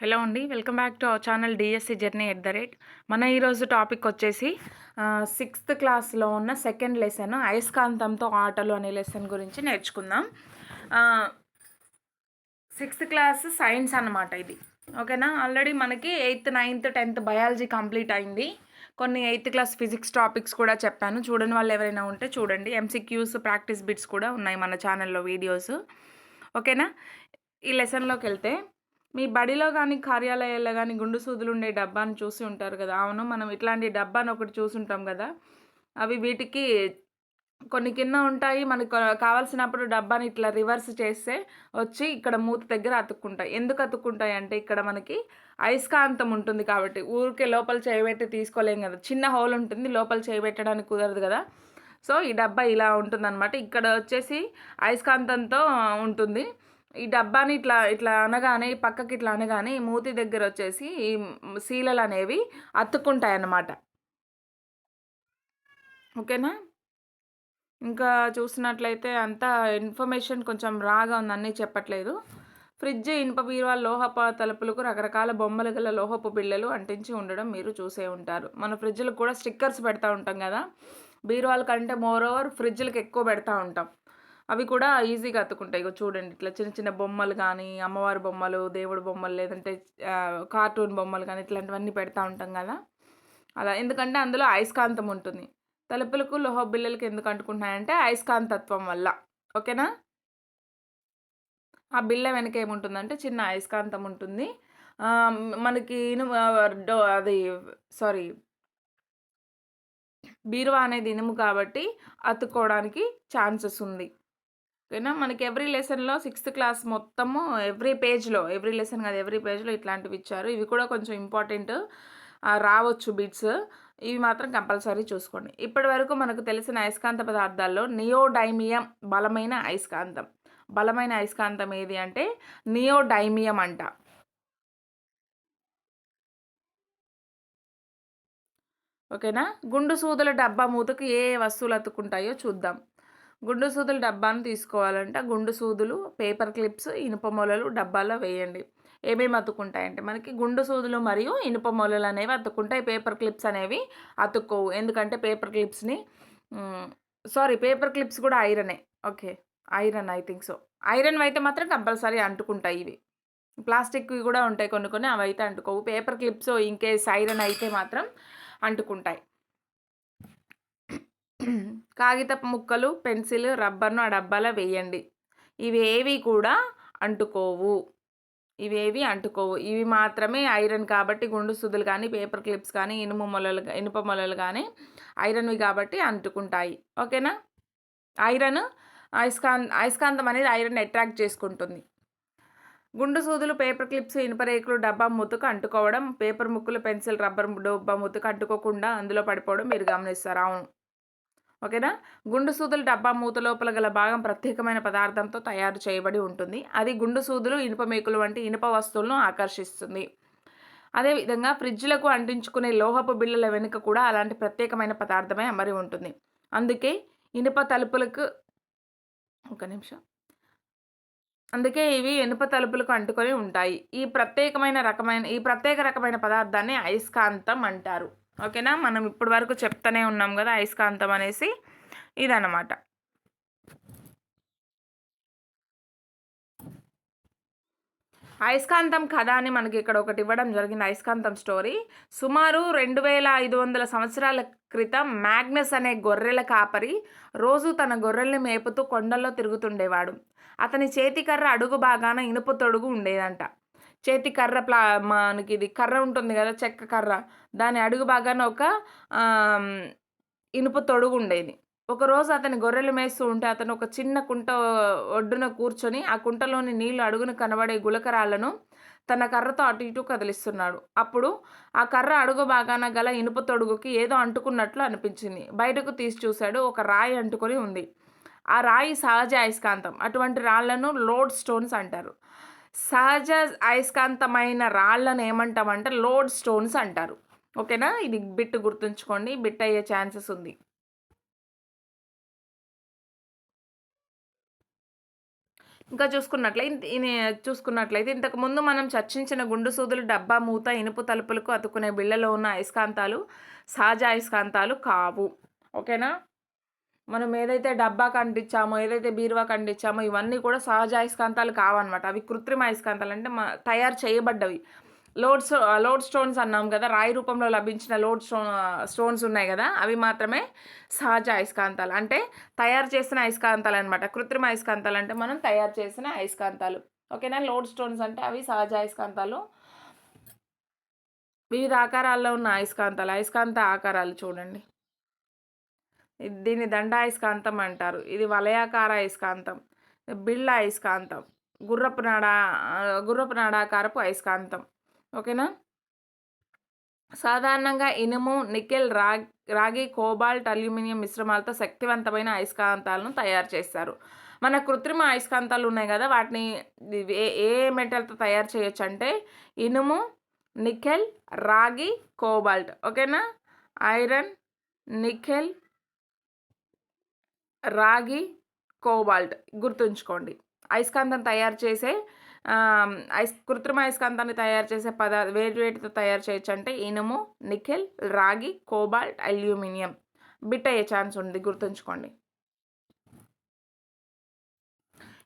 Hello అండి welcome back to our channel DSC journey at the rate మన ఈరోజు topic వచ్చేసి సిక్స్త్ క్లాస్లో ఉన్న సెకండ్ లెసన్ అయస్కాంతంతో ఆటలు అనే లెసన్ గురించి నేర్చుకుందాం. సిక్స్త్ క్లాస్ సైన్స్ అన్నమాట ఇది. ఓకేనా? ఆల్రెడీ మనకి eighth ninth tenth biology complete అయింది. కొన్ని ఎయిత్ క్లాస్ ఫిజిక్స్ టాపిక్స్ కూడా చెప్పాను. చూడని వాళ్ళు ఎవరైనా ఉంటే చూడండి. ఎంసీక్యూస్ ప్రాక్టీస్ బిట్స్ కూడా ఉన్నాయి మన ఛానల్లో వీడియోస్ ఓకేనా? ఈ లెసన్లోకి వెళ్తే మీ బడిలో కానీ కార్యాలయాల్లో కానీ గుండు సూదులు ఉండే డబ్బాని చూసి ఉంటారు కదా. అవును మనం ఇట్లాంటి డబ్బాని ఒకటి చూసి ఉంటాం కదా. అవి వీటికి కొన్ని కింద ఉంటాయి. మనకు కావాల్సినప్పుడు డబ్బాని ఇట్లా రివర్స్ చేస్తే వచ్చి ఇక్కడ మూత దగ్గర అతుక్కుంటాయి. ఎందుకు అతుక్కుంటాయి అంటే ఇక్కడ మనకి అయస్కాంతం ఉంటుంది కాబట్టి. ఊరికే లోపల చేయబెట్టి తీసుకోలేం కదా. చిన్న హోల్ ఉంటుంది లోపల చేయబెట్టడానికి కుదరదు కదా. సో ఈ డబ్బా ఇలా ఉంటుందన్నమాట. ఇక్కడ వచ్చేసి అయస్కాంతంతో ఉంటుంది. ఈ డబ్బాని ఇట్లా ఇట్లా అనగానే పక్కకి ఇట్లా అనగానే ఈ మూతి దగ్గర వచ్చేసి ఈ శీలలు అనేవి అతుక్కుంటాయి అన్నమాట ఓకేనా? ఇంకా చూసినట్లయితే అంతా ఇన్ఫర్మేషన్ కొంచెం రాగా ఉంది చెప్పట్లేదు. ఫ్రిడ్జ్ ఇనుప బీరువా లోహప తలుపులకు రకరకాల బొమ్మలు గల లోహపు బిళ్ళలు అంటించి ఉండడం మీరు చూసే ఉంటారు. మన ఫ్రిడ్జ్లకు కూడా స్టిక్కర్స్ పెడతా ఉంటాం కదా? బీరువాల కంటే మోర్ ఓవర్ ఫ్రిడ్జ్లకు ఎక్కువ పెడతా ఉంటాం. అవి కూడా ఈజీగా అతుకుంటాయి ఇగో చూడండి ఇట్లా చిన్న చిన్న బొమ్మలు కానీ అమ్మవారి బొమ్మలు దేవుడు బొమ్మలు లేదంటే కార్టూన్ బొమ్మలు కానీ ఇట్లాంటివన్నీ పెడతా ఉంటాం కదా. అలా ఎందుకంటే అందులో అయస్కాంతం ఉంటుంది. తలుపులకు లోహ బిల్లలకు ఎందుకు అంటుకుంటున్నాయంటే అయస్కాంతత్వం వల్ల. ఓకేనా? ఆ బిల్ల వెనక ఏముంటుందంటే చిన్న అయస్కాంతం ఉంటుంది. మనకి ఇనుము అది సారీ బీరువా అనేది ఇనుము కాబట్టి అతుక్కోవడానికి ఛాన్సెస్ ఉంది. ఓకేనా మనకి ఎవ్రీ లెసన్లో సిక్స్త్ క్లాస్ మొత్తము ఎవ్రీ పేజ్లో ఎవ్రీ లెసన్ కాదు ఎవ్రీ పేజ్లో ఇట్లాంటివి ఇచ్చారు. ఇవి కూడా కొంచెం ఇంపార్టెంట్ రావచ్చు బిట్స్ ఇవి మాత్రం కంపల్సరీ చూసుకోండి. ఇప్పటి వరకు మనకు తెలిసిన అయస్కాంత పదార్థాల్లో నియోడైమియం బలమైన అయస్కాంతం. బలమైన అయస్కాంతం ఏది అంటే నియోడైమియం అంట. ఓకేనా? గుండు సూదుల డబ్బా మూతకు ఏ వస్తువులు అతుక్కుంటాయో చూద్దాం. గుండు సూదులు డబ్బాను తీసుకోవాలంటే గుండు సూదులు పేపర్ క్లిప్స్ ఇనుప మొలలు డబ్బాలో వేయండి. ఏమేమి అతుక్కుంటాయంటే మనకి గుండు సూదులు మరియు ఇనుప మొలలు అనేవి అతుక్కుంటాయి. పేపర్ క్లిప్స్ అనేవి అతుక్కోవు. ఎందుకంటే పేపర్ క్లిప్స్ని సారీ పేపర్ క్లిప్స్ కూడా ఐరనే. Okay iron I think so. Iron అయితే మాత్రం కంపల్సరీ అంటుకుంటాయి ఇవి. ప్లాస్టిక్వి కూడా ఉంటాయి కొన్ని కొన్ని అవి అయితే అంటుకోవు. Paper clips in case iron అయితే మాత్రం అంటుకుంటాయి. కాగితపు ముక్కలు పెన్సిల్ రబ్బర్ను ఆ డబ్బాలో వేయండి. ఇవేవి కూడా అంటుకోవు. ఇవేవి అంటుకోవు. ఇవి మాత్రమే ఐరన్ కాబట్టి గుండు సుదులు కానీ పేపర్ క్లిప్స్ కానీ ఇనుము మొలలు ఇనుప మొలలు కానీ ఐరన్వి కాబట్టి అంటుకుంటాయి. ఓకేనా? ఐరన్ అయస్కాంత అయస్కాంతం అనేది ఐరన్ అట్రాక్ట్ చేసుకుంటుంది. గుండు సూదులు పేపర్ క్లిప్స్ ఇనుప రేకులు డబ్బా ముతుకు అంటుకోవడం పేపర్ ముక్కులు పెన్సిల్ రబ్బర్ డబ్బా ముతుకు అంటుకోకుండా అందులో పడిపోవడం మీరు గమనిస్తారు. అవును. ఓకేనా? గుండు సూదులు డబ్బా మూత లోపల గల భాగం ప్రత్యేకమైన పదార్థంతో తయారు చేయబడి ఉంటుంది. అది గుండు సూదులు ఇనుప మేకులు వంటి ఇనుప వస్తువులను ఆకర్షిస్తుంది. అదేవిధంగా ఫ్రిడ్జ్లకు అంటించుకునే లోహపు బిళ్ళల వెనుక కూడా అలాంటి ప్రత్యేకమైన పదార్థమే అమరి ఉంటుంది. అందుకే ఇనుప తలుపులకు ఒక నిమిషం. అందుకే ఇవి ఇనుప తలుపులకు అంటుకొని ఉంటాయి. ఈ ప్రత్యేకమైన రకమైన ఈ ప్రత్యేక రకమైన పదార్థాన్ని అయస్కాంతం అంటారు. ఓకేనా? మనం ఇప్పటి వరకు చెప్తూనే ఉన్నాం కదా అయస్కాంతం అనేసి. ఇదన్నమాట. అయస్కాంతం కథ అని మనకి ఇక్కడ ఒకటి ఇవ్వడం జరిగింది. అయస్కాంతం స్టోరీ. సుమారు రెండు వేల ఐదు వందల సంవత్సరాల క్రితం మ్యాగ్నస్ అనే గొర్రెల కాపరి రోజు తన గొర్రెల్ని మేపుతూ కొండల్లో తిరుగుతుండేవాడు. అతని చేతికర్ర అడుగు బాగాన ఇనుప తొడుగు ఉండేదంట. చేతి కర్ర ప్లా మనకి ఇది కర్ర ఉంటుంది కదా చెక్క కర్ర. దాని అడుగు బాగాన ఒక ఇనుప తొడుగు ఉండేది. ఒకరోజు అతని గొర్రెలు మేస్తూ ఉంటే అతను ఒక చిన్న కుంట ఒడ్డున కూర్చొని ఆ కుంటలోని నీళ్ళు అడుగున కనబడే గులకరాలను తన కర్రతో అటు ఇటు కదిలిస్తున్నాడు. అప్పుడు ఆ కర్ర అడుగు బాగాన గల ఇనుప తొడుగుకి ఏదో అంటుకున్నట్లు అనిపించింది. బయటకు తీసి చూశాడు ఒక రాయి అంటుకొని ఉంది. ఆ రాయి సహజ అయస్కాంతం. అటువంటి రాళ్ళను లోడ్ స్టోన్స్ అంటారు. సహజ అయస్కాంతమైన రాళ్ళను ఏమంటామంటే లోడ్ స్టోన్స్ అంటారు. ఓకేనా? ఇది బిట్ గుర్తుంచుకోండి. బిట్ అయ్యే ఛాన్సెస్ ఉంది. ఇంకా చూసుకున్నట్లయితే చూసుకున్నట్లయితే ఇంతకుముందు మనం చర్చించిన గుండు సూదులు డబ్బా మూత ఇనుపు తలుపులకు అతుకునే బిళ్ళలో ఉన్న అయస్కాంతాలు సహజ అయస్కాంతాలు కావు. ఓకేనా? మనం ఏదైతే డబ్బా కంటించామో ఏదైతే బీరువా కంటించామో ఇవన్నీ కూడా సహజ అయస్కాంతాలు కావన్నమాట. అవి కృత్రిమ అయస్కాంతాలు అంటే తయారు చేయబడ్డవి. లోడ్ లోడ్ స్టోన్స్ అన్నాం కదా రాయి రూపంలో లభించిన లోడ్ స్టో స్టోన్స్ ఉన్నాయి కదా అవి మాత్రమే సహజ అయస్కాంతాలు. అంటే తయారు చేసిన అయస్కాంతాలు అనమాట కృత్రిమ అయస్కాంతాలు అంటే మనం తయారు చేసిన అయస్కాంతాలు. ఓకేనా? లోడ్ స్టోన్స్ అంటే అవి సహజ అయస్కాంతాలు. వివిధ ఆకారాల్లో ఉన్న అయస్కాంతాలు. అయస్కాంత ఆకారాలు చూడండి. దీన్ని దండ అయస్కాంతం అంటారు. ఇది వలయాకార అయస్కాంతం బిళ్ళ అయస్కాంతం గుర్రపు నాడ గుర్రపు నాడాకారపు అయస్కాంతం ఓకేనా? సాధారణంగా ఇనుము నికెల్ రాగి రాగి కోబాల్ట్ అల్యూమినియం మిశ్రమాలతో శక్తివంతమైన అయస్కాంతాలను తయారు చేస్తారు. మన కృత్రిమ అయస్కాంతాలు ఉన్నాయి కదా వాటిని ఏ ఏ మెటల్తో తయారు చేయొచ్చు అంటే ఇనుము నికెల్ రాగి కోబాల్ట్. ఓకేనా? ఐరన్ నికెల్ రాగి కోబాల్ట్ గుర్తుంచుకోండి. అయస్కాంతం తయారు చేసే ఐస్ కృత్రిమ అయస్కాంతాన్ని తయారు చేసే పదార్థ వేటి వేటితో తయారు చేయొచ్చు అంటే ఇనుము నిఖిల్ రాగి కోబాల్ట్ అల్యూమినియం బిట్ అయ్యే ఛాన్స్ ఉంది. గుర్తుంచుకోండి.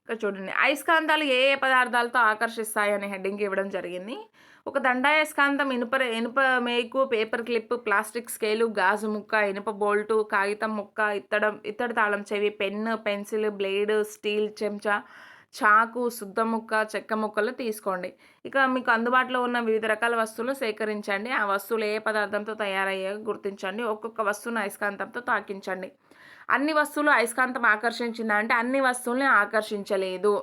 ఇక్కడ చూడండి. అయస్కాంతాలు ఏ ఏ పదార్థాలతో ఆకర్షిస్తాయి అనే హెడ్డింగ్ ఇవ్వడం జరిగింది. ఒక దండాయస్కాంతం ఇనుప ఇనుప మేకు పేపర్ క్లిప్ ప్లాస్టిక్ స్కేలు గాజు ముక్క ఇనుప బోల్టు కాగితం ముక్క ఇత్తడం ఇత్తడి తాళం చెవి పెన్ను పెన్సిల్ బ్లేడ్ స్టీల్ చెంచా చాకు శుద్ధ ముక్క చెక్క ముక్కలు తీసుకోండి. ఇక మీకు అందుబాటులో ఉన్న వివిధ రకాల వస్తువులు సేకరించండి. ఆ వస్తువులు ఏ పదార్థంతో తయారయ్యాయో గుర్తించండి. ఒక్కొక్క వస్తువును అయస్కాంతంతో తాకించండి. అన్ని వస్తువులు అయస్కాంతం ఆకర్షించిందా అంటే అన్ని వస్తువుల్ని ఆకర్షించలేదు.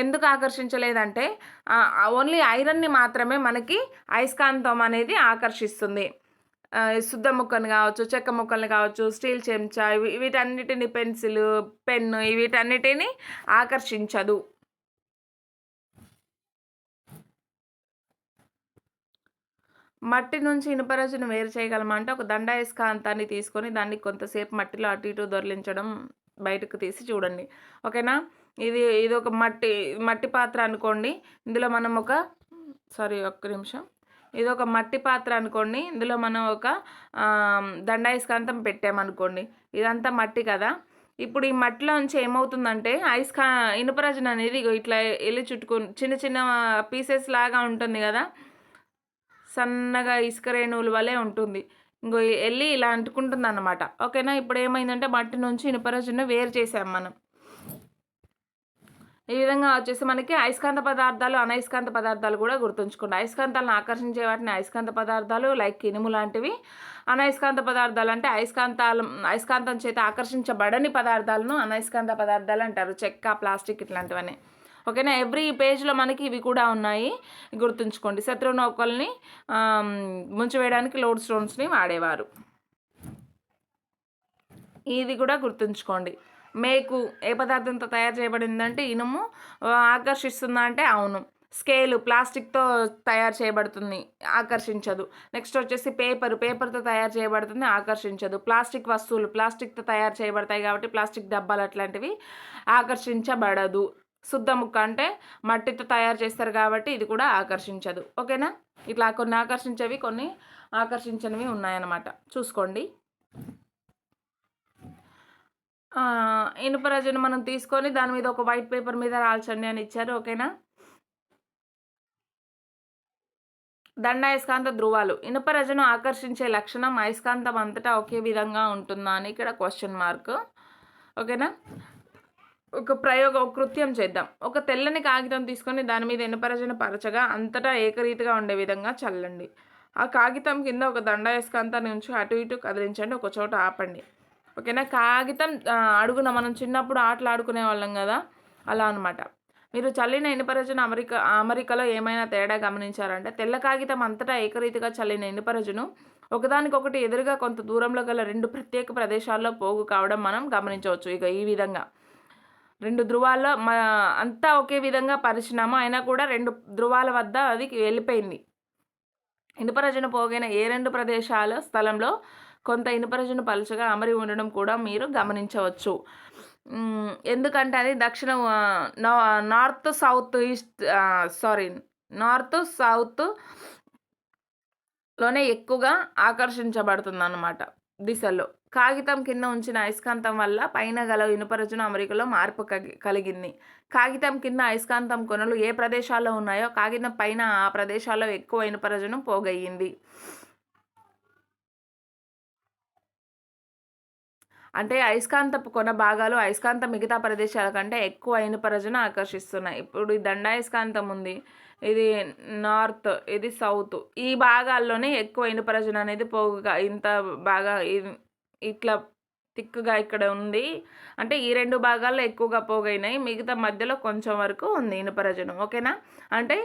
ఎందుకు ఆకర్షించలేదంటే ఓన్లీ ఐరన్ని మాత్రమే మనకి అయస్కాంతం అనేది ఆకర్షిస్తుంది. శుద్ధ ముక్కను కావచ్చు చెక్క ముక్కలు కావచ్చు స్టీల్ చెంచా వీటన్నిటిని పెన్సిల్ పెన్ను వీటన్నిటిని ఆకర్షించదు. మట్టి నుంచి ఇనుపరచును వేరు చేయగలమంటే ఒక దండాయస్కాంతాన్ని తీసుకొని దాన్ని కొంతసేపు మట్టిలో అటు ఇటు దొరిలించడం బయటకు తీసి చూడండి. ఓకేనా? ఇది ఇది ఒక మట్టి మట్టి పాత్ర అనుకోండి. ఇందులో మనం ఒక సారీ ఒక్క నిమిషం. ఇది ఒక మట్టి పాత్ర అనుకోండి. ఇందులో మనం ఒక దండాయిస్కాంతం దండాయస్కాంతం పెట్టామనుకోండి. ఇదంతా మట్టి కదా. ఇప్పుడు ఈ మట్టిలోంచి ఏమవుతుందంటే ఐస్కా ఇనుపరజన అనేది ఇట్లా వెళ్ళి చుట్టుకుని చిన్న చిన్న పీసెస్ లాగా ఉంటుంది కదా. సన్నగా ఇసుక రేణువుల వలె ఉంటుంది. ఇంకో వెళ్ళి ఇలా అంటుకుంటుంది అన్నమాట ఓకేనా? ఇప్పుడు ఏమైందంటే మట్టి నుంచి ఇనుపరజును వేరు చేసాం మనం. ఈ విధంగా వచ్చేసి మనకి అయస్కాంత పదార్థాలు అనయస్కాంత పదార్థాలు కూడా గుర్తుంచుకోండి. అయస్కాంతాలను ఆకర్షించే వాటిని అయస్కాంత పదార్థాలు లైక్ ఇనుము లాంటివి. అనయస్కాంత పదార్థాలు అంటే అయస్కాంతాలు అయస్కాంతం చేత ఆకర్షించబడని పదార్థాలను అనయస్కాంత పదార్థాలు అంటారు. చెక్క ప్లాస్టిక్ ఇట్లాంటివన్నీ. ఓకేనా? ఎవ్రీ పేజ్లో మనకి ఇవి కూడా ఉన్నాయి. గుర్తుంచుకోండి. శత్రు నౌకల్ని ముంచివేయడానికి లోడ్ స్టోన్స్ని వాడేవారు. ఇది కూడా గుర్తుంచుకోండి. మేకు ఏ పదార్థంతో తయారు చేయబడిందంటే ఇనుము ఆకర్షిస్తుందా అంటే అవును. స్కేలు ప్లాస్టిక్తో తయారు చేయబడుతుంది ఆకర్షించదు. నెక్స్ట్ వచ్చేసి పేపర్ పేపర్తో తయారు చేయబడుతుంది ఆకర్షించదు. ప్లాస్టిక్ వస్తువులు ప్లాస్టిక్తో తయారు చేయబడతాయి కాబట్టి ప్లాస్టిక్ డబ్బాలు అట్లాంటివి ఆకర్షించబడదు. శుద్ధ ముక్క అంటే మట్టితో తయారు చేస్తారు కాబట్టి ఇది కూడా ఆకర్షించదు. ఓకేనా? ఇట్లా కొన్ని ఆకర్షించేవి కొన్ని ఆకర్షించనివి ఉన్నాయన్నమాట. చూసుకోండి. ఇనుప రజను మనం తీసుకొని దాని మీద ఒక వైట్ పేపర్ మీద రాల్చండి అని ఇచ్చారు ఓకేనా? దండ అయస్కాంత ధ్రువాలు. ఇనుప రజను ఆకర్షించే లక్షణం అయస్కాంతం అంతటా ఒకే విధంగా ఉంటుందా అని ఇక్కడ క్వశ్చన్ మార్క్ ఓకేనా? ఒక ప్రయోగ కృత్యం చేద్దాం. ఒక తెల్లని కాగితం తీసుకొని దాని మీద ఇనుపరజన పరచగా అంతటా ఏకరీతిగా ఉండే విధంగా చల్లండి. ఆ కాగితం కింద ఒక దండాయస్కాంతాన్ని ఉంచి అటు ఇటు కదిలించండి ఒక చోట ఆపండి. ఓకేనా? కాగితం అడుగున మనం చిన్నప్పుడు ఆటలు ఆడుకునే వాళ్ళం కదా? అలా అనమాట మీరు చల్లిన ఇనుపరజను అమెరికా అమెరికాలో ఏమైనా తేడా గమనించారంటే తెల్ల కాగితం అంతటా ఏకరీతిగా చల్లిన ఇనుపరజను ఒకదానికొకటి ఎదురుగా కొంత దూరంలో గల రెండు ప్రత్యేక ప్రదేశాల్లో పోగు కావడం మనం గమనించవచ్చు ఇక ఈ విధంగా. రెండు ధృవాల్లో మా అంతా ఒకే విధంగా పరిచినాము? అయినా కూడా రెండు ధృవాల వద్ద అది వెళ్ళిపోయింది. ఇనుపరజను పోగైన ఏ రెండు ప్రదేశాల స్థలంలో కొంత ఇనుపరజును పలుచగా అమరి ఉండడం కూడా మీరు గమనించవచ్చు ఎందుకంటే అది దక్షిణ north, south, east sorry north, సౌత్లోనే ఎక్కువగా ఆకర్షించబడుతుందన్నమాట దిశలో కాగితం కింద ఉంచిన అయస్కాంతం వల్ల పైన గల ఇనుపరచున అమరికలో మార్పు కలిగింది. కాగితం కింద అయస్కాంతం కొనలు ఏ ప్రదేశాల్లో ఉన్నాయో కాగితం పైన ఆ ప్రదేశాల్లో ఎక్కువ ఇనుపరచును పోగయ్యింది. అంటే అయస్కాంతపు కొన భాగాలు అయస్కాంత మిగతా ప్రదేశాల కంటే ఎక్కువ ఇనుపరజను ఆకర్షిస్తున్నాయి. ఇప్పుడు ఈ దండాయస్కాంతం ఉంది. ఇది నార్త్, ఇది సౌత్. ఈ భాగాల్లోనే ఎక్కువ ఇనుపరజను అనేది పోగుగా ఇంత బాగా ఇట్లా తిక్కుగా ఇక్కడ ఉంది. అంటే ఈ రెండు భాగాల్లో ఎక్కువగా పోగైనాయి. మిగతా మధ్యలో కొంచెం వరకు ఉంది ఇనుపరజనం ఓకేనా? అంటే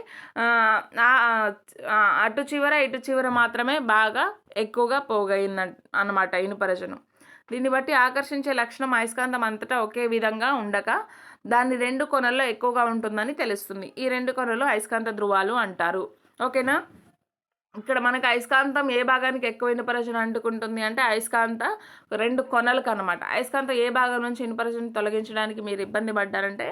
అటు చివర, ఇటు చివర మాత్రమే బాగా ఎక్కువగా పోగైంది అన్నమాట ఇనుపరజనం దీన్ని బట్టి ఆకర్షించే లక్షణం అయస్కాంతం అంతటా ఒకే విధంగా ఉండక, దాని రెండు కొనల్లో ఎక్కువగా ఉంటుందని తెలుస్తుంది. ఈ రెండు కొనలు అయస్కాంత ధ్రువాలు అంటారు. ఓకేనా? ఇక్కడ మనకు అయస్కాంతం ఏ భాగానికి ఎక్కువ ఇనుపరజను అంటుకుంటుంది అంటే అయస్కాంత రెండు కొనలకు అనమాట అయస్కాంతం ఏ భాగం నుంచి ఇనుపరజను తొలగించడానికి మీరు ఇబ్బంది పడ్డారంటే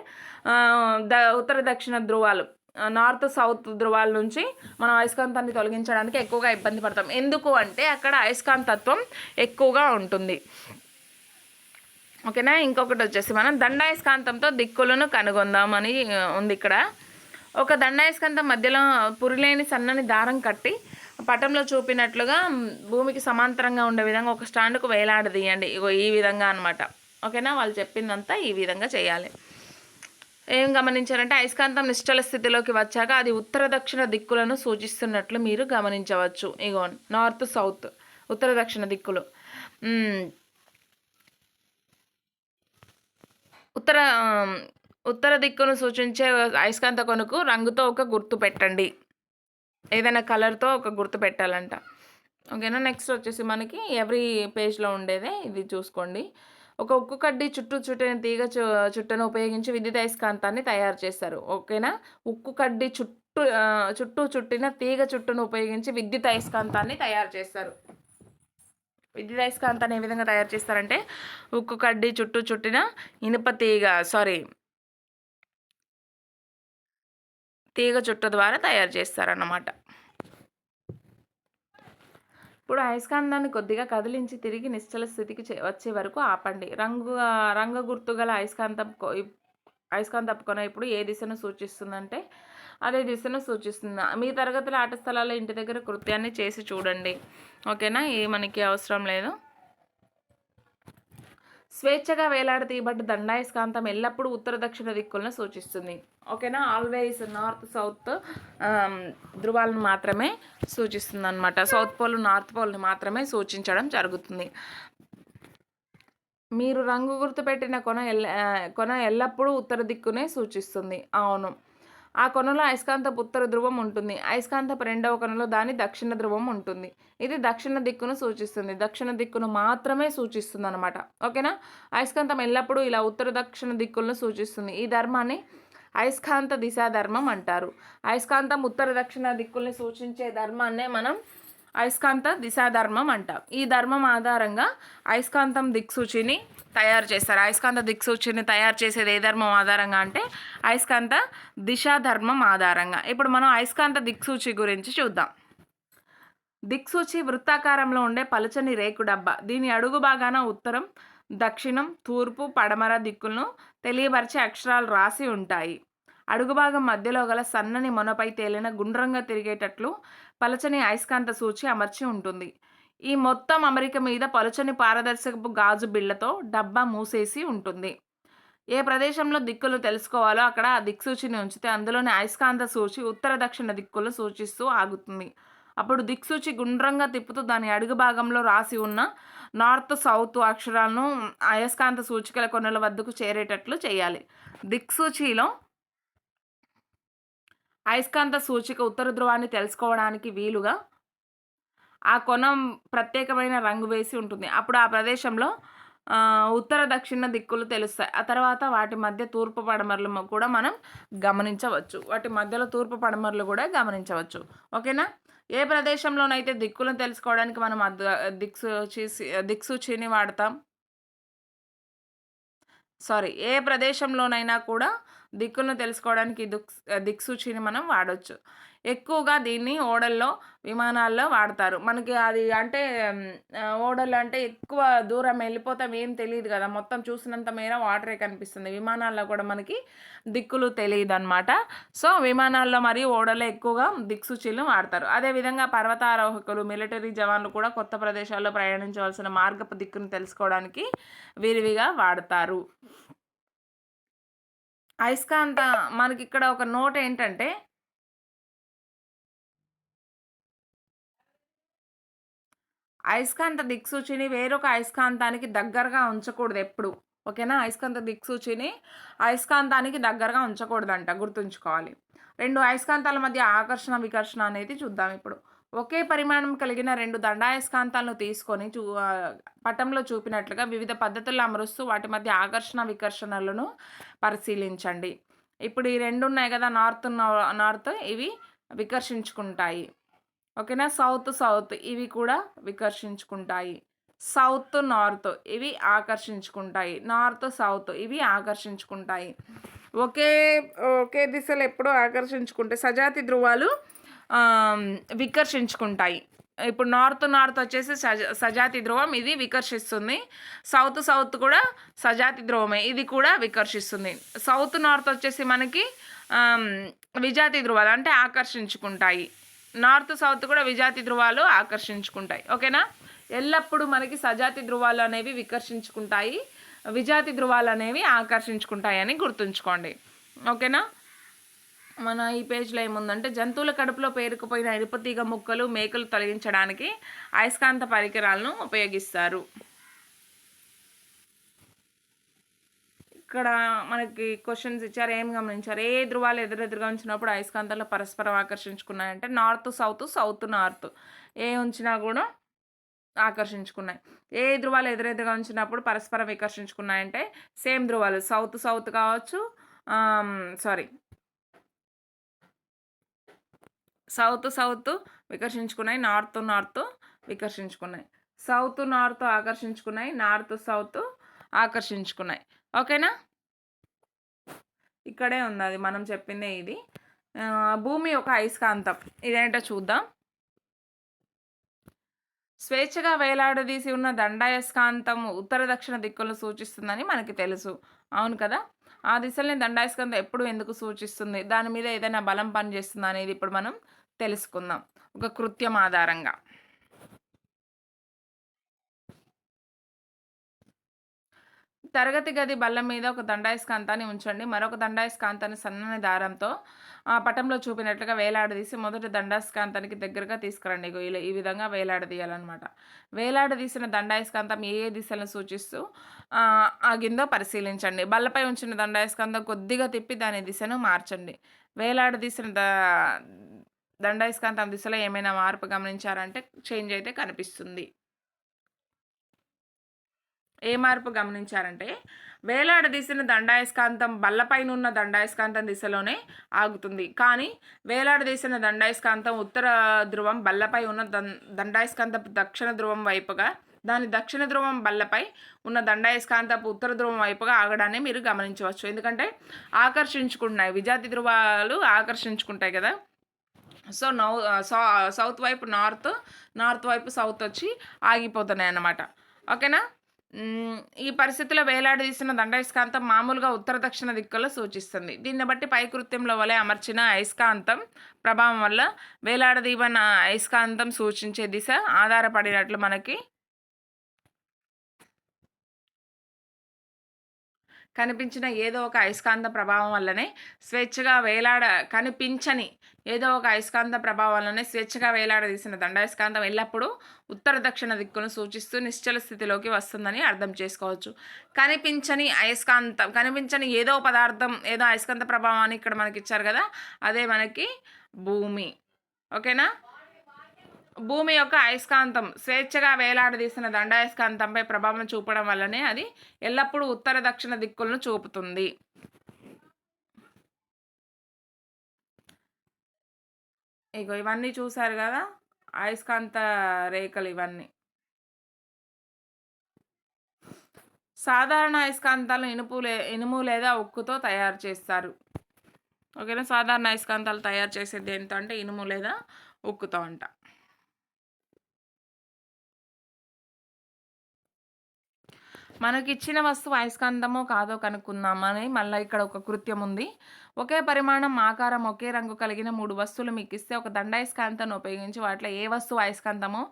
ద ఉత్తర, దక్షిణ ధ్రువాలు నార్త్, సౌత్ ధృవాల నుంచి మనం అయస్కాంతాన్ని తొలగించడానికి ఎక్కువగా ఇబ్బంది పడతాం. ఎందుకు అంటే అక్కడ అయస్కాంతత్వం ఎక్కువగా ఉంటుంది. ఓకేనా? ఇంకొకటి వచ్చేసి మనం దండాయస్కాంతంతో దిక్కులను కనుగొందామని ఉంది ఇక్కడ. ఒక దండాయస్కాంతం మధ్యలో పురిలేని సన్నని దారం కట్టి పటంలో చూపినట్లుగా భూమికి సమాంతరంగా ఉండే విధంగా ఒక స్టాండ్‌కు వేలాడదీయండి. ఇగో ఈ విధంగా అనమాట. ఓకేనా? వాళ్ళు చెప్పిందంతా ఈ విధంగా చేయాలి. ఏం గమనించారంటే అయస్కాంతం నిశ్చల స్థితిలోకి వచ్చాక అది ఉత్తర, దక్షిణ దిక్కులను సూచిస్తున్నట్లు మీరు గమనించవచ్చు. ఇగో నార్త్, సౌత్ ఉత్తర, దక్షిణ దిక్కులు. ఉత్తర ఉత్తర దిక్కును సూచించే అయస్కాంత కొనుకు రంగుతో ఒక గుర్తు పెట్టండి. ఏదైనా కలర్‌తో ఒక గుర్తు పెట్టాలంట. ఓకేనా? నెక్స్ట్ వచ్చేసి మనకి ఎవ్రీ పేజ్‌లో ఉండేదే ఇది చూసుకోండి. ఒక ఉక్కు కడ్డీ చుట్టూ చుట్టిన తీగ చు చుట్టను ఉపయోగించి విద్యుత్ అయస్కాంతాన్ని తయారు చేస్తారు. ఓకేనా? ఉక్కు కడ్డీ చుట్టూ చుట్టూ చుట్టిన తీగ చుట్టను ఉపయోగించి విద్యుత్ అయస్కాంతాన్ని తయారు చేస్తారు. విద్యుత్ అయస్కాంతాన్ని ఏ విధంగా తయారు చేస్తారంటే ఉక్కు కడ్డీ చుట్టూ చుట్టిన ఇనుప తీగ సారీ తీగ చుట్ట ద్వారా తయారు చేస్తారన్నమాట. ఇప్పుడు అయస్కాంతాన్ని కొద్దిగా కదిలించి తిరిగి నిశ్చల స్థితికి చే వచ్చే వరకు ఆపండి. రంగు రంగు గుర్తు గల అయస్కాంతం కొ అయస్కాంతపు కొన ఇప్పుడు ఏ దిశను సూచిస్తుందంటే అదే దిశను సూచిస్తుంది. మీ తరగతుల ఆట స్థలాల్లో ఇంటి దగ్గర కృత్యాన్ని చేసి చూడండి. ఓకేనా? ఇది మనకి అవసరం లేదు. స్వేచ్ఛగా వేలాడదీయబడ్డ దండాయస్కాంతం ఎల్లప్పుడూ ఉత్తర, దక్షిణ దిక్కులను సూచిస్తుంది. ఓకేనా? ఆల్వేస్ నార్త్, సౌత్ ధృవాలను మాత్రమే సూచిస్తుంది అనమాట సౌత్ పోల్, నార్త్ పోల్‌ని మాత్రమే సూచించడం జరుగుతుంది. మీరు రంగు గుర్తుపెట్టిన కొన ఎల్ కొన ఎల్లప్పుడూ ఉత్తర దిక్కునే సూచిస్తుంది. అవును. ఆ కొనలో అయస్కాంతపు ఉత్తర ధ్రువం ఉంటుంది. అయస్కాంతపు రెండవ కొనలో దాని దక్షిణ ధ్రువం ఉంటుంది. ఇది దక్షిణ దిక్కును సూచిస్తుంది. దక్షిణ దిక్కును మాత్రమే సూచిస్తుంది అనమాట ఓకేనా? అయస్కాంతం ఎల్లప్పుడూ ఇలా ఉత్తర, దక్షిణ దిక్కులను సూచిస్తుంది. ఈ ధర్మాన్ని అయస్కాంత దిశా ధర్మం అంటారు. అయస్కాంతం ఉత్తర, దక్షిణ దిక్కుల్ని సూచించే ధర్మాన్నే మనం అయస్కాంత దిశాధర్మం అంటాం. ఈ ధర్మం ఆధారంగా అయస్కాంతం దిక్సూచిని తయారు చేస్తారు. అయస్కాంత దిక్సూచిని తయారు చేసేది ఏ ధర్మం ఆధారంగా అంటే అయస్కాంత దిశాధర్మం ఆధారంగా. ఇప్పుడు మనం అయస్కాంత దిక్సూచి గురించి చూద్దాం. దిక్సూచి వృత్తాకారంలో ఉండే పలుచని రేకు డబ్బా. దీని అడుగు భాగాన ఉత్తరం, దక్షిణం, తూర్పు, పడమర దిక్కులను తెలియపరిచే అక్షరాలు రాసి ఉంటాయి. అడుగు భాగం మధ్యలో గల సన్నని మొనపై తేలిన గుండ్రంగా తిరిగేటట్లు పలచని అయస్కాంత సూచి అమర్చి ఉంటుంది. ఈ మొత్తం అమరిక మీద పలుచని పారదర్శకపు గాజు బిళ్ళతో డబ్బా మూసేసి ఉంటుంది. ఏ ప్రదేశంలో దిక్కులు తెలుసుకోవాలో అక్కడ ఆ దిక్సూచిని ఉంచితే అందులోని అయస్కాంత సూచి ఉత్తర, దక్షిణ దిక్కులు సూచిస్తూ ఆగుతుంది. అప్పుడు దిక్సూచి గుండ్రంగా తిప్పుతూ దాని అడుగు భాగంలో రాసి ఉన్న నార్త్, సౌత్ అక్షరాలను అయస్కాంత సూచికల కొనల వద్దకు చేరేటట్లు చేయాలి. దిక్సూచిలో అయస్కాంత సూచిక ఉత్తర ధ్రువాన్ని తెలుసుకోవడానికి వీలుగా ఆ కొనం ప్రత్యేకమైన రంగు వేసి ఉంటుంది. అప్పుడు ఆ ప్రదేశంలో ఉత్తర, దక్షిణ దిక్కులు తెలుస్తాయి. ఆ తర్వాత వాటి మధ్య తూర్పు, పడమరలు కూడా మనం గమనించవచ్చు. వాటి మధ్యలో తూర్పు, పడమరలు కూడా గమనించవచ్చు. ఓకేనా? ఏ ప్రదేశంలోనైతే దిక్కులను తెలుసుకోవడానికి మనం అద్ దిక్సూచి దిక్సూచిని వాడతాం సారీ ఏ ప్రదేశంలోనైనా కూడా దిక్కును తెలుసుకోవడానికి దుక్ దిక్సూచిని మనం వాడవచ్చు ఎక్కువగా దీన్ని ఓడల్లో విమానాల్లో వాడతారు. మనకి అది అంటే ఓడలు అంటే ఎక్కువ దూరం వెళ్ళిపోతాం ఏం తెలియదు కదా. మొత్తం చూసినంత మేర వాటరే కనిపిస్తుంది. విమానాల్లో కూడా మనకి దిక్కులు తెలియదు అనమాట సో విమానాల్లో మరియు ఓడలో ఎక్కువగా దిక్సూచీలు వాడతారు. అదేవిధంగా పర్వతారోహకులు మిలిటరీ జవాన్లు కూడా కొత్త ప్రదేశాల్లో ప్రయాణించవలసిన మార్గపు దిక్కును తెలుసుకోవడానికి విరివిగా వాడతారు. అయస్కాంత మనకి ఇక్కడ ఒక నోట్ ఏంటంటే అయస్కాంత దిక్సూచిని వేరొక అయస్కాంతానికి దగ్గరగా ఉంచకూడదు ఎప్పుడు. ఓకేనా? అయస్కాంత దిక్సూచిని అయస్కాంతానికి దగ్గరగా ఉంచకూడదంట గుర్తుంచుకోవాలి. రెండు అయస్కాంతాల మధ్య ఆకర్షణ వికర్షణ అనేది చూద్దాం ఇప్పుడు. ఒకే పరిమాణం కలిగిన రెండు దండాయస్కాంతాలను తీసుకొని చూ పటంలో చూపినట్లుగా వివిధ పద్ధతుల్లో అమరుస్తూ వాటి మధ్య ఆకర్షణ వికర్షణలను పరిశీలించండి. ఇప్పుడు ఈ రెండు ఉన్నాయి కదా నార్త్ నార్త్ ఇవి వికర్షించుకుంటాయి. ఓకేనా? సౌత్ సౌత్ ఇవి కూడా వికర్షించుకుంటాయి. సౌత్ నార్త్ ఇవి ఆకర్షించుకుంటాయి. నార్త్ సౌత్ ఇవి ఆకర్షించుకుంటాయి. ఒకే ఒకే దిశలో ఎప్పుడూ ఆకర్షించుకుంటే సజాతి ధృవాలు వికర్షించుకుంటాయి. ఇప్పుడు నార్త్ నార్త్ వచ్చేసి సజ సజాతి ధ్రువం ఇది వికర్షిస్తుంది. సౌత్ సౌత్ కూడా సజాతి ధ్రువమే ఇది కూడా వికర్షిస్తుంది. సౌత్ నార్త్ వచ్చేసి మనకి విజాతి ధ్రువాలు అంటే ఆకర్షించుకుంటాయి. నార్త్ సౌత్ కూడా విజాతి ధ్రువాలు ఆకర్షించుకుంటాయి. ఓకేనా? ఎల్లప్పుడూ మనకి సజాతి ధ్రువాలు అనేవి వికర్షించుకుంటాయి. విజాతి ధ్రువాలు అనేవి ఆకర్షించుకుంటాయి అని గుర్తుంచుకోండి. ఓకేనా? మన ఈ పేజ్లో ఏముందంటే జంతువుల కడుపులో పేరుకుపోయిన ఇరుపతీగ ముక్కలు మేకలు తొలగించడానికి అయస్కాంత పరికరాలను ఉపయోగిస్తారు. ఇక్కడ మనకి క్వశ్చన్స్ ఇచ్చారు ఏం గమనించారు? ఏ ధృవాలు ఎదురెదురుగా ఉంచినప్పుడు అయస్కాంతాలు పరస్పరం ఆకర్షించుకున్నాయంటే నార్త్ సౌత్ సౌత్ నార్త్. ఏ ఉంచినా కూడా ఆకర్షించుకున్నాయి. ఏ ధృవాలు ఎదురెదురుగా ఉంచినప్పుడు పరస్పరం వికర్షించుకున్నాయంటే సేమ్ ధృవాలు సౌత్ సౌత్ కావచ్చు సారీ సౌత్ సౌత్ వికర్షించుకున్నాయి. నార్త్ నార్త్ వికర్షించుకున్నాయి. సౌత్ నార్త్ ఆకర్షించుకున్నాయి. నార్త్ సౌత్ ఆకర్షించుకున్నాయి. ఓకేనా? ఇక్కడే ఉంది అది. మనం చెప్పిందే ఇది. భూమి ఒక అయస్కాంతం. ఇదేంటో చూద్దాం. స్వేచ్ఛగా వేలాడదీసి ఉన్న దండాయస్కాంతం ఉత్తర దక్షిణ దిక్కులను సూచిస్తుందని మనకి తెలుసు. అవును కదా? ఆ దిశల్ని దండాయస్కాంతం ఎప్పుడు ఎందుకు సూచిస్తుంది? దాని మీద ఏదైనా బలం పనిచేస్తుందా అనేది ఇప్పుడు మనం తెలుసుకుందాం. ఒక కృత్యం ఆధారంగా. తరగతి గది బల్ల మీద ఒక దండాయస్కాంతాన్ని ఉంచండి. మరొక దండాయస్కాంతాన్ని సన్నని దారంతో ఆ పటంలో చూపినట్లుగా వేలాడదీసి మొదటి దండాయస్కాంతానికి దగ్గరగా తీసుకురండి. ఈ విధంగా వేలాడదీయాలన్నమాట. వేలాడదీసిన దండాయస్కాంతం ఏ ఏ దిశలను సూచిస్తూ ఆగిందో పరిశీలించండి. బల్లపై ఉంచిన దండాయస్కాంతం కొద్దిగా తిప్పి దాని దిశను మార్చండి. వేలాడదీసిన ద దండాయస్కాంతం దిశలో ఏమైనా మార్పు గమనించారంటే చేంజ్ అయితే కనిపిస్తుంది. ఏ మార్పు గమనించారంటే వేలాడదీసిన దండాయస్కాంతం బల్లపైన ఉన్న దండాయస్కాంతం దిశలోనే ఆగుతుంది. కానీ వేలాడదీసిన దండాయస్కాంతం ఉత్తర ధ్రువం బల్లపై ఉన్న దం దండాయస్కాంతపు దక్షిణ ధ్రువం వైపుగా దాని దక్షిణ ధ్రువం బల్లపై ఉన్న దండాయస్కాంతపు ఉత్తర ధ్రువం వైపుగా ఆగడాన్ని మీరు గమనించవచ్చు. ఎందుకంటే ఆకర్షించుకుంటున్నాయి. విజాతి ధ్రువాలు ఆకర్షించుకుంటాయి కదా. సో నౌ సౌత్ వైపు నార్త్ నార్త్ వైపు సౌత్ వచ్చి ఆగిపోతున్నాయి అన్నమాట ఓకేనా ఈ పరిస్థితిలో వేలాడదీసిన దండయస్కాంతం మామూలుగా ఉత్తర దక్షిణ దిక్కులో సూచిస్తుంది. దీన్ని బట్టి పైకృత్యంలో వలె అమర్చిన అయస్కాంతం ప్రభావం వల్ల వేలాడదీవన అయస్కాంతం సూచించే దిశ ఆధారపడినట్లు మనకి కనిపించిన ఏదో ఒక అయస్కాంత ప్రభావం వల్లనే స్వేచ్ఛగా వేలాడ కనిపించని ఏదో ఒక అయస్కాంత ప్రభావం స్వేచ్ఛగా వేలాడదీసిన దండాయస్కాంతం ఎల్లప్పుడూ ఉత్తర దక్షిణ దిక్కును సూచిస్తూ నిశ్చల స్థితిలోకి వస్తుందని అర్థం చేసుకోవచ్చు. కనిపించని అయస్కాంతం కనిపించని ఏదో పదార్థం ఏదో అయస్కాంత ప్రభావాన్ని ఇక్కడ మనకి ఇచ్చారు కదా అదే మనకి భూమి. ఓకేనా? భూమి యొక్క అయస్కాంతం స్వేచ్ఛగా వేలాడదీసిన దండాయస్కాంతంపై ప్రభావం చూపడం వల్లనే అది ఎల్లప్పుడూ ఉత్తర దక్షిణ దిక్కులను చూపుతుంది. ఇగో ఇవన్నీ చూసారు కదా? అయస్కాంత రేఖలు ఇవన్నీ. సాధారణ అయస్కాంతాలు ఇనుపు లే ఇనుము లేదా ఉక్కుతో తయారు చేస్తారు. ఓకేనా? సాధారణ అయస్కాంతాలు తయారు చేసేది ఏంటంటే ఇనుము లేదా ఉక్కుతో అంట. మనకిచ్చిన వస్తువు అయస్కాంతమో కాదో కనుక్కుందామని మళ్ళీ ఇక్కడ ఒక కృత్యం ఉంది ఒకే పరిమాణం ఆకారం ఒకే రంగు కలిగిన మూడు వస్తువులు మీకు ఇస్తే ఒక దండాయస్కాంతాన్ని ఉపయోగించి వాటిలో ఏ వస్తువు అయస్కాంతమో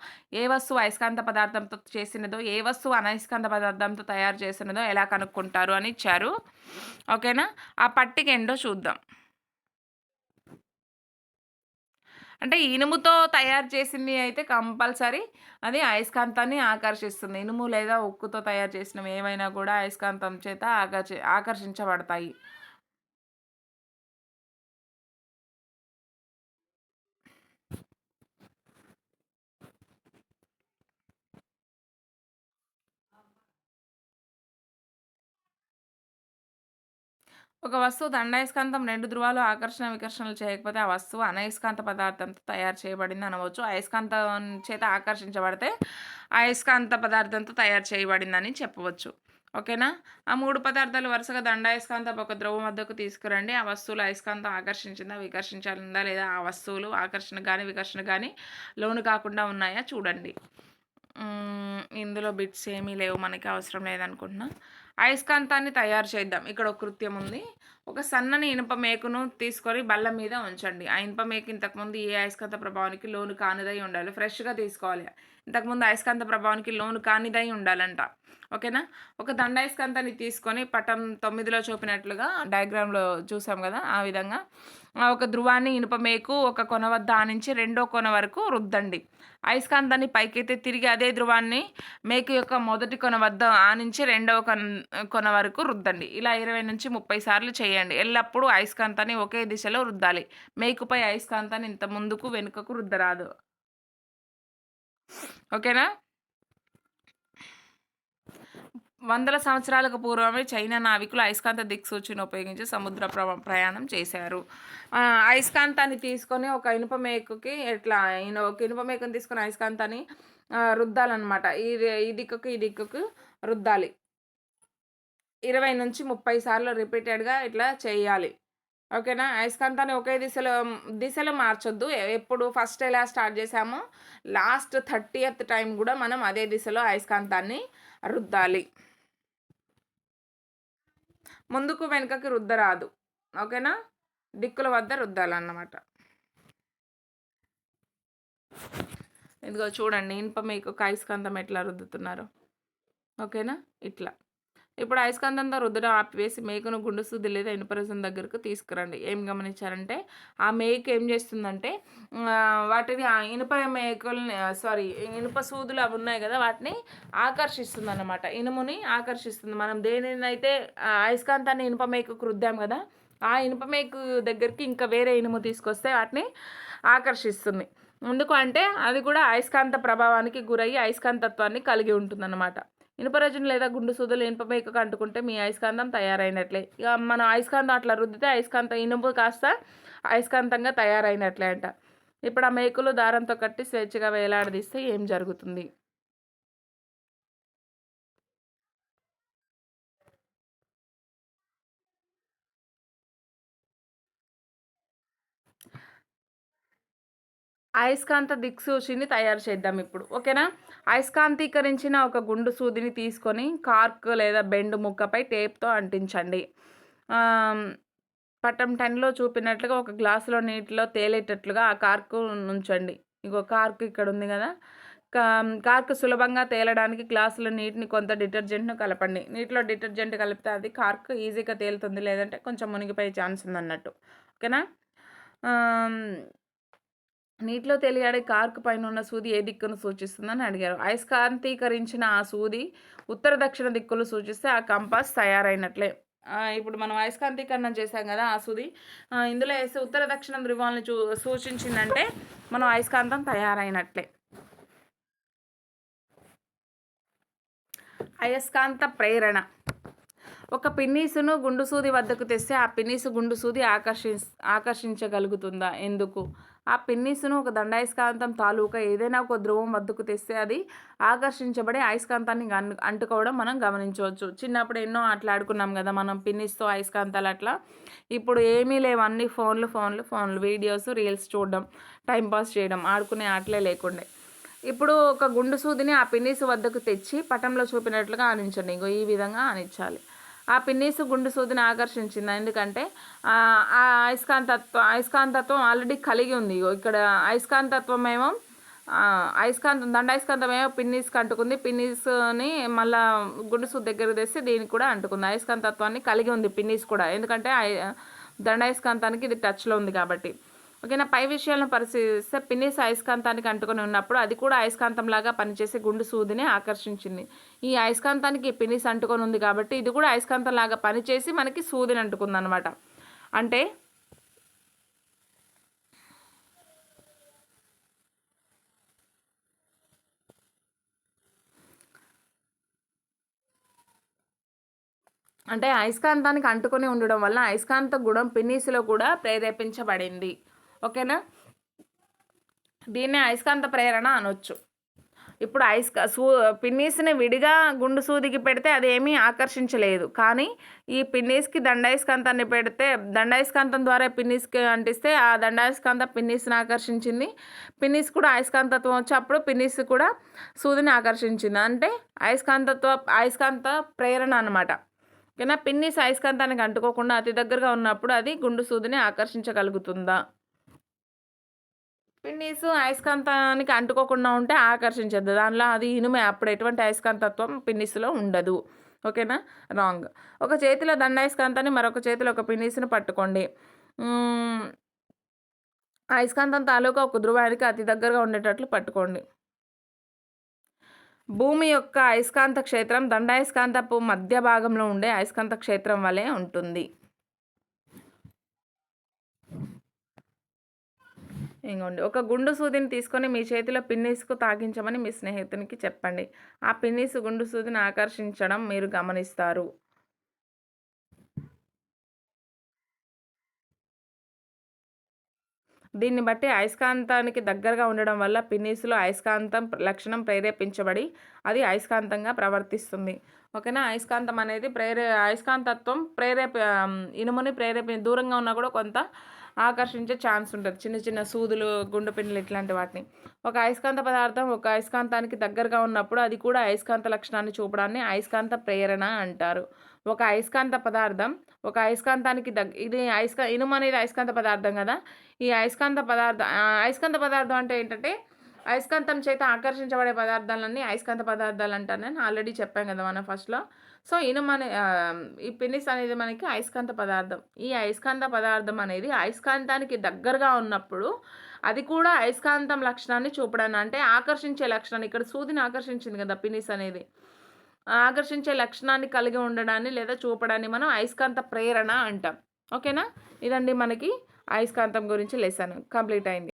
ఏ వస్తువు అయస్కాంత పదార్థంతో చేసినదో ఏ వస్తువు అనయస్కాంత పదార్థంతో తయారు చేసినదో ఎలా కనుక్కుంటారు అని ఇచ్చారు. ఓకేనా? ఆ పట్టిక ఏంటో చూద్దాం. అంటే ఇనుముతో తయారు చేసింది అయితే కంపల్సరీ. అది అయస్కాంతాన్ని ఆకర్షిస్తుంది. ఇనుము లేదా ఉక్కుతో తయారు చేసినవి ఏమైనా కూడా అయస్కాంతం చేత ఆకర్షి ఆకర్షించబడతాయి. ఒక వస్తువు దండాయస్కాంతం రెండు ధృవాలు ఆకర్షణ వికర్షణలు చేయకపోతే ఆ వస్తువు అనయస్కాంత పదార్థంతో తయారు చేయబడింది అనవచ్చు. అయస్కాంతం చేత ఆకర్షించబడితే అయస్కాంత పదార్థంతో తయారు చేయబడిందని చెప్పవచ్చు. ఓకేనా? ఆ మూడు పదార్థాలు వరుసగా దండాయస్కాంతం ఒక ద్రవం వద్దకు తీసుకురండి. ఆ వస్తువులు అయస్కాంతం ఆకర్షించిందా వికర్షించాలిందా లేదా ఆ వస్తువులు ఆకర్షణ కానీ వికర్షణ కానీ లోను కాకుండా ఉన్నాయా? చూడండి. ఇందులో బిట్స్ ఏమీ లేవు మనకి అవసరం లేదనుకుంటున్నా. అయస్కాంతాన్ని తయారు చేద్దాం. ఇక్కడ ఒక కృత్యం ఉంది. ఒక సన్నని ఇనుప మేకును తీసుకొని బల్ల మీద ఉంచండి. ఆ ఇనుప మేకు ఇంతకుముందు ఏ అయస్కాంత ప్రభావానికి లోను కానిదై ఉండాలి? ఫ్రెష్గా తీసుకోవాలి. ఇంతకుముందు అయస్కాంత ప్రభావానికి లోను కానిదై ఉండాలంట. ఓకేనా? ఒక దండాయస్కాంతాన్ని తీసుకొని పటం తొమ్మిదిలో చూపినట్లుగా డయాగ్రామ్లో చూసాం కదా ఆ విధంగా. ఒక ధ్రువాన్ని ఇనుప మేకు ఒక కొన వద్ద ఆనించి రెండో కొన వరకు రుద్దండి. అయస్కాంతాన్ని పైకైతే తిరిగి అదే ధ్రువాన్ని మేకు యొక్క మొదటి కొన వద్ద ఆనించి రెండవ కొన కొన వరకు రుద్దండి. ఇలా ఇరవై నుంచి ముప్పై సార్లు చేయండి. ఎల్లప్పుడూ అయస్కాంతాన్ని ఒకే దిశలో రుద్దాలి. మేకుపై అయస్కాంతాన్ని ఇంత ముందుకు వెనుకకు రుద్దరాదు. ఓకేనా? వందల సంవత్సరాలకు పూర్వమే చైనా నావికులు అయస్కాంత దిక్సూచిని ఉపయోగించి సముద్ర ప్రయాణం చేశారు. అయస్కాంతాన్ని తీసుకొని ఒక ఇనుప మేకుకి ఎట్లా ఒక ఇనుప మేకుని తీసుకొని అయస్కాంతాన్ని రుద్దాలన్నమాట. ఈ ఈ దిక్కుకు ఈ దిక్కుకు రుద్దాలి. ఇరవై నుంచి ముప్పై సార్లు రిపీటెడ్గా ఇట్లా చేయాలి. ఓకేనా? అయస్కాంతాన్ని ఒకే దిశలో దిశలో మార్చొద్దు. ఎప్పుడు ఫస్ట్ ఎలా స్టార్ట్ చేసామో లాస్ట్ థర్టీయత్ టైం కూడా మనం అదే దిశలో అయస్కాంతాన్ని రుద్దాలి. ముందుకు వెనుకకి రుద్దరాదు. ఓకేనా? దిక్కుల వద్ద రుద్దాలన్నమాట. ఇదిగో చూడండి ఇనుప మీకు కాయస్కాంతం ఎట్లా రుద్దుతున్నారు? ఓకేనా? ఇట్లా. ఇప్పుడు అయస్కాంతంతో రుద్దడం ఆపివేసి మేకను గుండు లేదా ఇనుపరసం దగ్గరకు తీసుకురండి. ఏం గమనించారంటే ఆ మేక ఏం చేస్తుందంటే వాటిని ఇనుప మేకల్ని సారీ ఇనుప సూదులు అవి ఉన్నాయి కదా వాటిని ఆకర్షిస్తుంది అనమాట ఇనుముని ఆకర్షిస్తుంది. మనం దేనినైతే అయస్కాంతాన్ని ఇనుప మేకకు రుద్దాం కదా ఆ ఇనుప మేకు దగ్గరికి ఇంకా వేరే ఇనుము తీసుకొస్తే వాటిని ఆకర్షిస్తుంది. ఎందుకు అంటే అది కూడా అయస్కాంత ప్రభావానికి గురయ్యి అయస్కాంతత్వాన్ని కలిగి ఉంటుందన్నమాట. ఇనుపరజను లేదా గుండు సూదులు ఇనుప మేకకు అంటుకుంటే మీ అయస్కాంతం తయారైనట్లే. ఇక మనం అయస్కాంతం అట్లా రుద్దితే అయస్కాంతం ఇనుపు కాస్త అయస్కాంతంగా తయారైనట్లే అంట. ఇప్పుడు ఆ మేకులు దారంతో కట్టి స్వేచ్ఛగా వేలాడదీస్తే ఏం జరుగుతుంది? అయస్కాంత దిక్సూచిని తయారు చేద్దాం ఇప్పుడు ఓకేనా? అయస్కాంతీకరించిన ఒక గుండు సూదిని తీసుకొని కార్క్ లేదా బెండు ముక్కపై టేప్తో అంటించండి. పట్టం టెన్లో చూపినట్లుగా ఒక గ్లాసులో నీటిలో తేలేటట్లుగా ఆ కార్కు ఉంచండి ఇంకో కార్కు ఇక్కడ ఉంది కదా కార్కు సులభంగా తేలడానికి గ్లాసులో నీటిని కొంత డిటర్జెంట్ను కలపండి. నీటిలో డిటర్జెంట్ కలిపితే అది కార్క్ ఈజీగా తేలుతుంది లేదంటే కొంచెం మునిగిపోయే ఛాన్స్ ఉందన్నట్టు. ఓకేనా? నీటిలో తెలియాడే కార్క్ పైన ఉన్న సూది ఏ దిక్కును సూచిస్తుందని అడిగారు. అయస్కాంతీకరించిన ఆ సూది ఉత్తర దక్షిణ దిక్కులు సూచిస్తే ఆ కంపాస్ తయారైనట్లే. ఇప్పుడు మనం అయస్కాంతీకరణ చేసాం కదా ఆ సూది. ఇందులో వేస్తే ఉత్తర దక్షిణ ధ్రువాలను చూ సూచించిందంటే మనం అయస్కాంతం తయారైనట్లే. అయస్కాంత ప్రేరణ. ఒక పిన్నీసును గుండు సూది వద్దకు తెస్తే ఆ పిన్నీసు గుండు సూది ఆకర్షి ఆకర్షించగలుగుతుందా? ఎందుకు? ఆ పిన్నిస్ను ఒక దండాయస్కాంతం తాలూకా ఏదైనా ఒక ధ్రువం వద్దకు తెస్తే అది ఆకర్షించబడే అయస్కాంతాన్ని అంటుకోవడం మనం గమనించవచ్చు. చిన్నప్పుడు ఎన్నో ఆటలు ఆడుకున్నాం కదా మనం పిన్నిస్తో అయస్కాంతాలు అట్లా. ఇప్పుడు ఏమీ లేవు. అన్ని ఫోన్లు ఫోన్లు ఫోన్లు వీడియోస్ రీల్స్ చూడడం టైంపాస్ చేయడం ఆడుకునే ఆటలే లేకుండే. ఇప్పుడు ఒక గుండు సూదిని ఆ పిన్నిస్ వద్దకు తెచ్చి పటంలో చూపినట్లుగా ఆనించండి. ఇంకో ఈ విధంగా ఆనించాలి ఆ పిన్నీసు గుండు సూదిని ఆకర్షించింది. ఎందుకంటే ఆ అయస్కాంతత్వం అయస్కాంతత్వం ఆల్రెడీ కలిగి ఉంది. ఇక్కడ అయస్కాంతత్వం ఏమో అయస్కాంతం దండాయస్కాంతం ఏమో పిన్నీస్కి అంటుకుంది. పిన్నీస్ని మళ్ళా గుండు దగ్గర తెస్తే దీనికి కూడా అంటుకుంది. అయస్కాంతత్వాన్ని కలిగి ఉంది పిన్నీస్ కూడా. ఎందుకంటే దండాయస్కాంతానికి ఇది టచ్లో ఉంది కాబట్టి. ఓకేనా? పై విషయాలను పరిశీలిస్తే పిన్నిస్ అయస్కాంతానికి అంటుకొని ఉన్నప్పుడు అది కూడా అయస్కాంతంలాగా పనిచేసే గుండు సూదిని ఆకర్షించింది. ఈ అయస్కాంతానికి పిన్నిస్ అంటుకొని ఉంది కాబట్టి ఇది కూడా అయస్కాంతంలాగా పనిచేసి మనకి సూదిని అంటుకుంది అనమాట అంటే అంటే అయస్కాంతానికి అంటుకొని ఉండడం వల్ల అయస్కాంత గుణం పిన్నీసులో కూడా ప్రేరేపించబడింది. ఓకేనా? దీన్నే అయస్కాంత ప్రేరణ అనొచ్చు. ఇప్పుడు ఐస్కా సూ పిన్నీస్ని విడిగా గుండు సూదికి పెడితే అదేమీ ఆకర్షించలేదు. కానీ ఈ పిన్నీస్కి దండాయస్కాంతాన్ని పెడితే దండాయస్కాంతం ద్వారా పిన్నీస్కి అంటిస్తే ఆ దండాయస్కాంత పిన్నీస్ని ఆకర్షించింది. పిన్నీస్ కూడా అయస్కాంతత్వం వచ్చి అప్పుడు పిన్నీస్ కూడా సూదిని ఆకర్షించింది. అంటే అయస్కాంతత్వ అయస్కాంత ప్రేరణ అనమాట ఓకేనా? పిన్నీస్ అయస్కాంతానికి అంటుకోకుండా అతి దగ్గరగా ఉన్నప్పుడు అది గుండు సూదిని ఆకర్షించగలుగుతుందా? పిన్నీసు అయస్కాంతానికి అంటుకోకుండా ఉంటే ఆకర్షించద్దు దానిలో అది ఇనుమే. అప్పుడు ఎటువంటి అయస్కాంతత్వం పిన్నిస్లో ఉండదు. ఓకేనా? రాంగ్. ఒక చేతిలో దండాయస్కాంతాన్ని మరొక చేతిలో ఒక పిన్నిస్ని పట్టుకోండి. అయస్కాంతం తాలూకా ఒక ధృవానికి అతి దగ్గరగా ఉండేటట్లు పట్టుకోండి. భూమి యొక్క అయస్కాంత క్షేత్రం దండాయస్కాంతపు మధ్య భాగంలో ఉండే అయస్కాంత క్షేత్రం వలె ఉంటుంది. ఇంకోండి ఒక గుండు సూదిని తీసుకొని మీ చేతిలో పిన్నీస్కు తాగించమని మీ స్నేహితునికి చెప్పండి. ఆ పిన్నీసు గుండు సూదిని ఆకర్షించడం మీరు గమనిస్తారు. దీన్ని బట్టి అయస్కాంతానికి దగ్గరగా ఉండడం వల్ల పిన్నీసులో అయస్కాంతం లక్షణం ప్రేరేపించబడి అది అయస్కాంతంగా ప్రవర్తిస్తుంది. ఓకేనా? అయస్కాంతం అనేది ప్రేరే అయస్కాంతత్వం ప్రేరేప ఇనుముని ప్రేరేపి దూరంగా ఉన్నా కూడా కొంత ఆకర్షించే ఛాన్స్ ఉంటుంది. చిన్న చిన్న సూదులు గుండె పిన్నులు ఇట్లాంటి వాటిని. ఒక అయస్కాంత పదార్థం ఒక అయస్కాంతానికి దగ్గరగా ఉన్నప్పుడు అది కూడా అయస్కాంత లక్షణాన్ని చూపడాన్ని అయస్కాంత ప్రేరణ అంటారు. ఒక అయస్కాంత పదార్థం ఒక అయస్కాంతానికి దగ్గ ఇది అయస్కా ఇనుము అనేది అయస్కాంత పదార్థం కదా? ఈ అయస్కాంత పదార్థం అయస్కాంత పదార్థం అంటే ఏంటంటే అయస్కాంతం చేత ఆకర్షించబడే పదార్థాలన్నీ అయస్కాంత పదార్థాలు అంటారు నేను ఆల్రెడీ చెప్పాను కదా మనం ఫస్ట్లో సో ఈయన మన ఈ పెనిస్ అనేది మనకి అయస్కాంత పదార్థం. ఈ అయస్కాంత పదార్థం అనేది అయస్కాంతానికి దగ్గరగా ఉన్నప్పుడు అది కూడా అయస్కాంతం లక్షణాన్ని చూపడాన్ని అంటే ఆకర్షించే లక్షణాన్ని ఇక్కడ సూదిని ఆకర్షించింది కదా పినిస్ అనేది. ఆకర్షించే లక్షణాన్ని కలిగి ఉండడాన్ని లేదా చూపడాన్ని మనం అయస్కాంత ప్రేరణ అంటాం. ఓకేనా? ఇదండి మనకి అయస్కాంతం గురించి లెసన్ కంప్లీట్ అయింది.